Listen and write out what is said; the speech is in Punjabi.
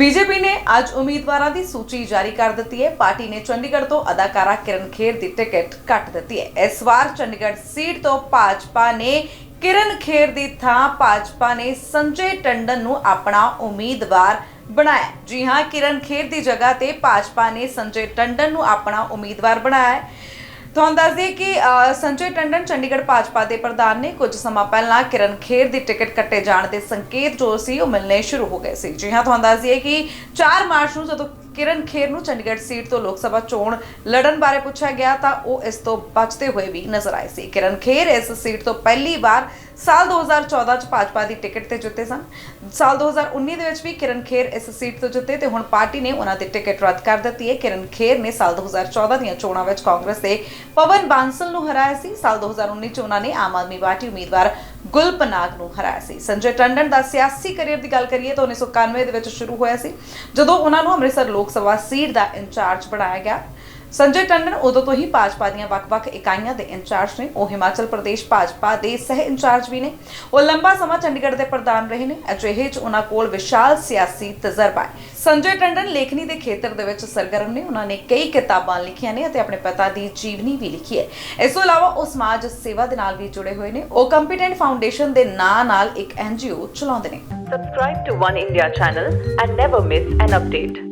ਬੀਜੇਪੀ ਨੇ ਅੱਜ ਉਮੀਦਵਾਰਾਂ ਦੀ ਸੂਚੀ ਜਾਰੀ ਕਰ ਦਿੱਤੀ ਹੈ। ਪਾਰਟੀ ਨੇ ਚੰਡੀਗੜ੍ਹ ਤੋਂ ਅਦਾਕਾਰਾ ਕਿਰਨ ਖੇਰ ਦੀ ਟਿਕਟ ਕੱਟ ਦਿੱਤੀ ਹੈ। ਇਸ ਵਾਰ ਚੰਡੀਗੜ੍ਹ ਸੀਟ ਤੋਂ ਭਾਜਪਾ ਨੇ ਕਿਰਨ ਖੇਰ ਦੀ ਥਾਂ ਭਾਜਪਾ ਨੇ ਸੰਜੇ ਟੰਡਨ ਨੂੰ ਆਪਣਾ ਉਮੀਦਵਾਰ ਬਣਾਇਆ। ਜੀ ਹਾਂ, ਕਿਰਨ ਖੇਰ ਦੀ ਜਗ੍ਹਾ ਤੇ ਭਾਜਪਾ ਨੇ ਸੰਜੇ ਟੰਡਨ ਨੂੰ ਆਪਣਾ ਉਮੀਦਵਾਰ ਬਣਾਇਆ ਹੈ। ਤੁਹਾਨੂੰ ਦੱਸ ਦਈਏ ਕਿ ਅ, ਸੰਜੇ ਟੰਡਨ ਚੰਡੀਗੜ੍ਹ ਭਾਜਪਾ ਦੇ ਪ੍ਰਧਾਨ ਨੇ ਕੁਝ ਸਮਾਂ ਪਹਿਲਾਂ ਕਿਰਨ ਖੇਰ ਦੀ ਟਿਕਟ ਕੱਟੇ ਜਾਣ ਦੇ ਸੰਕੇਤ ਜੋ ਸੀ ਉਹ ਮਿਲਣੇ ਸ਼ੁਰੂ ਹੋ ਗਏ ਸੀ। ਜੀ ਹਾਂ ਤੁਹਾਨੂੰ ਦੱਸ ਦਈਏ ਕਿ 4 ਮਾਰਚ ਨੂੰ ਜਦੋਂ ਕਿਰਨ ਖੇਰ ਨੂੰ ਚੰਡੀਗੜ੍ਹ ਸੀਟ ਤੋਂ ਲੋਕ ਸਭਾ ਚੋਣ ਲੜਨ ਬਾਰੇ ਪੁੱਛਿਆ ਗਿਆ ਤਾਂ ਉਹ ਇਸ ਤੋਂ ਬਚਦੇ ਹੋਏ ਵੀ ਨਜ਼ਰ ਆਏ ਸੀ। ਕਿਰਨ ਖੇਰ ਇਸ ਸੀਟ ਤੋਂ ਪਹਿਲੀ ਵਾਰ ਸਾਲ 2014 ਚ ਭਾਜਪਾ ਦੀ ਟਿਕਟ ਤੇ ਜਿੱਤੇ ਸਨ। ਸਾਲ 2019 ਦੇ ਵਿੱਚ ਵੀ ਕਿਰਨ ਖੇਰ ਇਸ ਸੀਟ ਤੋਂ ਜਿੱਤੇ ਤੇ ਹੁਣ ਪਾਰਟੀ ਨੇ ਉਹਨਾਂ ਦੀ ਟਿਕਟ ਰੱਦ ਕਰ ਦਿੱਤੀ ਹੈ। ਕਿਰਨ ਖੇਰ ਨੇ ਸਾਲ 2014 ਦੀਆਂ ਚੋਣਾਂ ਵਿੱਚ ਕਾਂਗਰਸ ਦੇ ਪਵਨ ਬਾਂਸਲ ਨੂੰ ਹਰਾਇਆ ਸੀ। ਸਾਲ 2019 ਚ ਉਹਨਾਂ ਨੇ ਆਮ ਆਦਮੀ ਪਾਰਟੀ ਉਮੀਦਵਾਰ ਗੁਲਪਨਾਗ ਨੂੰ ਹਰਾਇਆ ਸੀ। ਸੰਜੇ ਟੰਡਨ ਦਾ ਸਿਆਸੀ ਕੈਰੀਅਰ ਦੀ ਗੱਲ ਕਰੀਏ ਤਾਂ 1991 ਦੇ ਵਿੱਚ ਸ਼ੁਰੂ ਹੋਇਆ ਸੀ। ਜਦੋਂ ਉਹਨਾਂ ਨੂੰ ਅੰਮ੍ਰਿਤਸਰ ਲੋਕ ਸਭਾ ਸੀਟ ਦਾ ਇੰਚਾਰਜ ਬਣਾਇਆ ਗਿਆ ਸੰਜੇ ਟੰਡਨ ਉਦੋਂ ਤੋਂ ਹੀ ਭਾਜਪਾ ਦੀਆਂ ਵੱਖ-ਵੱਖ ਇਕਾਈਆਂ ਦੇ ਇੰਚਾਰਜ ਨੇ। ਉਹ ਹਿਮਾਚਲ ਪ੍ਰਦੇਸ਼ ਭਾਜਪਾ ਦੇ ਸਹਿ ਇੰਚਾਰਜ ਵੀ ਨੇ। ਉਹ ਲੰਬਾ ਸਮਾਂ ਚੰਡੀਗੜ੍ਹ ਦੇ ਪ੍ਰਧਾਨ ਰਹੇ ਨੇ। ਅਜਿਹੇ ਚ ਉਹਨਾਂ ਕੋਲ ਵਿਸ਼ਾਲ ਸਿਆਸੀ ਤਜਰਬਾ ਹੈ। ਸੰਜੇ ਟੰਡਨ ਲੇਖਣੀ ਦੇ ਖੇਤਰ ਦੇ ਵਿੱਚ ਸਰਗਰਮ ਨੇ। ਉਹਨਾਂ ਨੇ ਕਈ ਕਿਤਾਬਾਂ ਲਿਖੀਆਂ ਨੇ ਅਤੇ ਆਪਣੇ ਪਿਤਾ ਦੀ ਜੀਵਨੀ ਵੀ ਲਿਖੀ ਹੈ। ਇਸ ਤੋਂ ਇਲਾਵਾ ਉਹ ਸਮਾਜ ਸੇਵਾ ਦੇ ਨਾਲ ਵੀ ਜੁੜੇ ਹੋਏ ਨੇ। ਉਹ ਕੰਪੀਟੈਂਟ ਫਾਊਂਡੇਸ਼ਨ ਦੇ ਨਾਂ ਨਾਲ ਇੱਕ ਐਨਜੀਓ ਚਲਾਉਂਦੇ ਨੇ। Subscribe to One India channel and never miss an update.